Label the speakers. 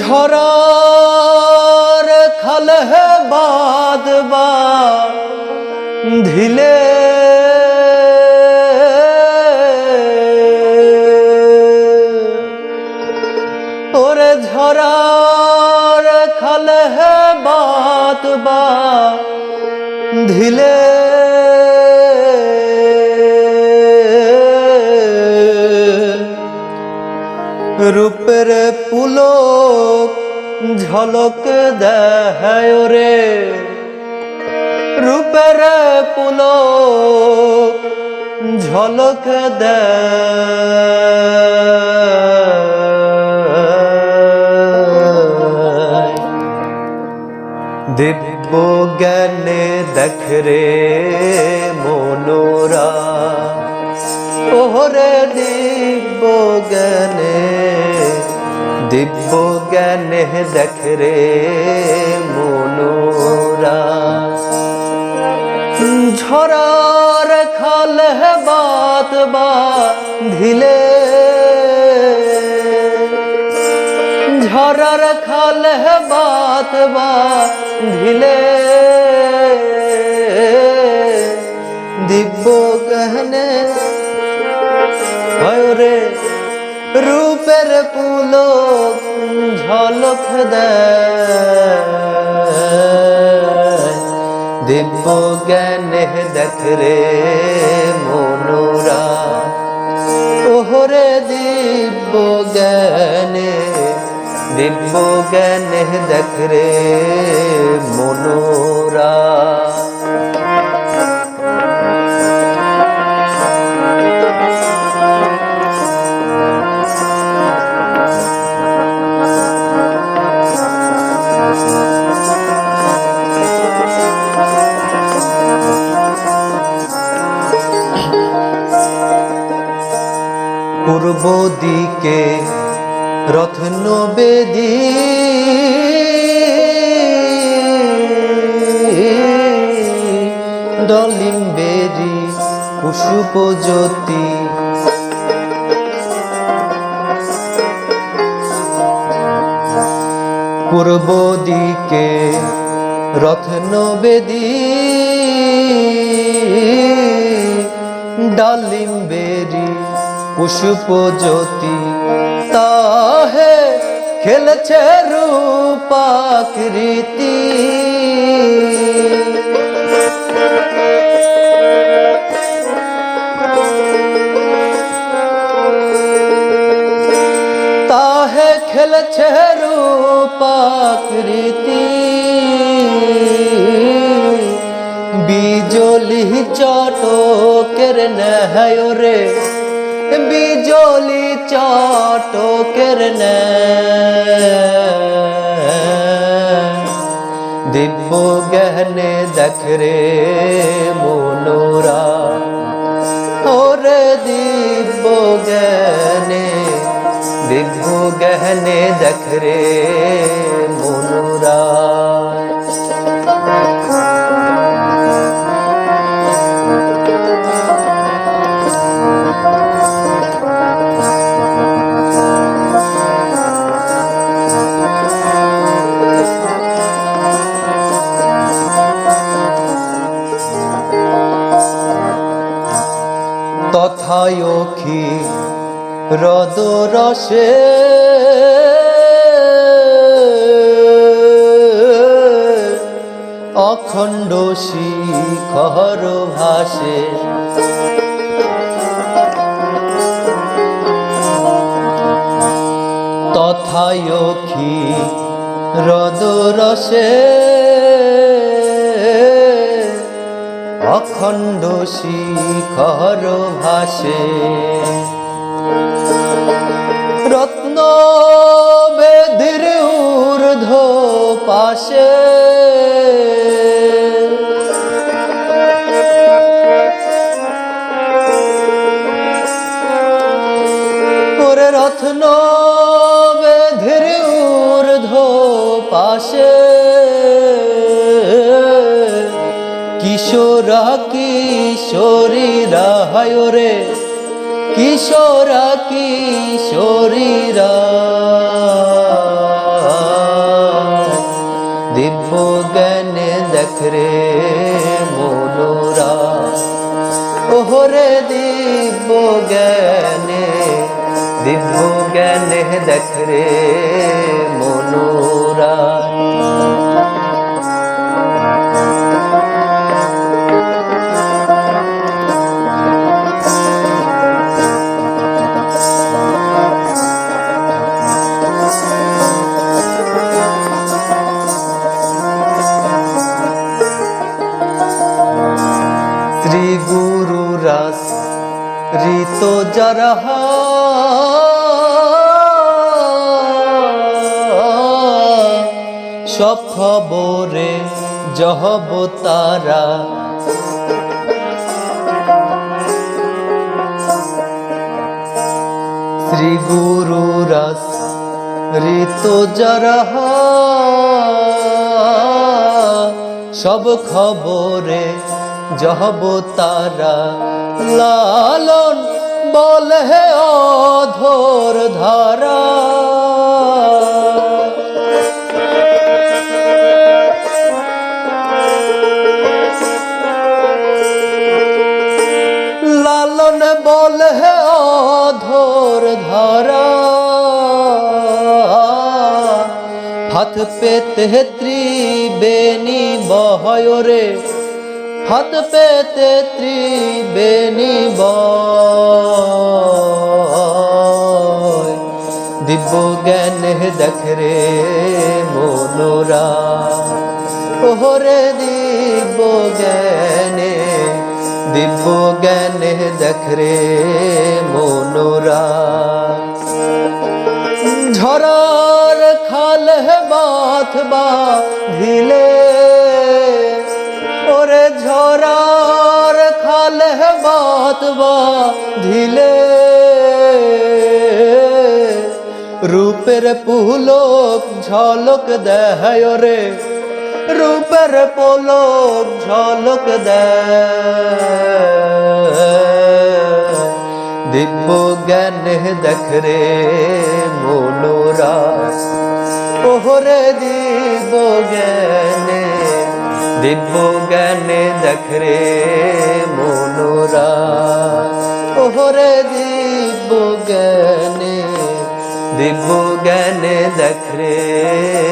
Speaker 1: ঝরার খালহ বাদবা ধিলে ওরে ঝরার খালহ বাদবা ধিলে রূপের পুলক ঝলক দেয় রে। রূপের পুলক ঝলক দেয় দিব্য জ্ঞানে দেখ রে মনোরা। ওহরে দিব্য জ্ঞানে দিব্য জ্ঞানে দেখ রে মনোরা। ঝরার খাল বাত বা ধিলে ঝরার খাল বাত বা ধিলে রূপের পুলো ঝলক দিব্য জ্ঞানে দেখ রে মনোরা। ওহরে দিব্য জ্ঞানে দিব্য জ্ঞানে দেখ রে মনোরা। পূর্ব দিকে রত্ন বেদি ডলিম বেরি কুশুপ জ্যোতি পূর্ব দিকে রত্ন বেদী ডালিম বেরি পুষ্প জ্যোতি তাহে খেলছে রূপাকৃতি তাহে খেলছে রূপাকৃতি বিজলি চটকের নেহায় রে বিজলি চটকের দিব্য গহনে দেখ রে মনোরা। ওরে দিব্য গহনে দিব্য গহনে দেখ রে তথায়খি হ্রদ রসে। অখণ্ড শিখর ভাসে। তথায়খি হ্রদ রসে। অখণ্ড শিখর ভাসে। রত্ন বেদির ঊর্ধ্ব পাশে। রত্ন কিশোরীরা হায় রে কিশোরা কিশোরীরা। দিব্য জ্ঞান দেখ রে মনোরা, ওহরে দিব্য জ্ঞান দিব্য জ্ঞান দেখ রে মনোরা। ঋত জরহা সব খবরে জহব তারা। শ্রী গুরু রস ঋত জরহা সব খবরে জহব তারা। লালন বলে অধর ধারা লালন বলে অধর ধারা হাত পেতে ত্রিবেণী বহয় রে হাত পেতে ত্রিবেণী বয় জ্ঞান দেখ রে মনোরা। ওহরে দিব্য জ্ঞানে দিব্য জ্ঞানে দেখ রে মনোরা। ঝরার খাল বাথবা ধিলে ওরে ঝরার খাল বাথবা ধিলে রূপের পুলক ঝলক দেয় রে। রূপের পোলক ঝলক দিব্য জ্ঞানে দেখ রে মনোরা ওহরে দিব্য জ্ঞানে দিব্য জ্ঞানে দেখ রে মনোরা ওহরে দিব্য জ্ঞানে দিব্য জ্ঞানে দেখ রে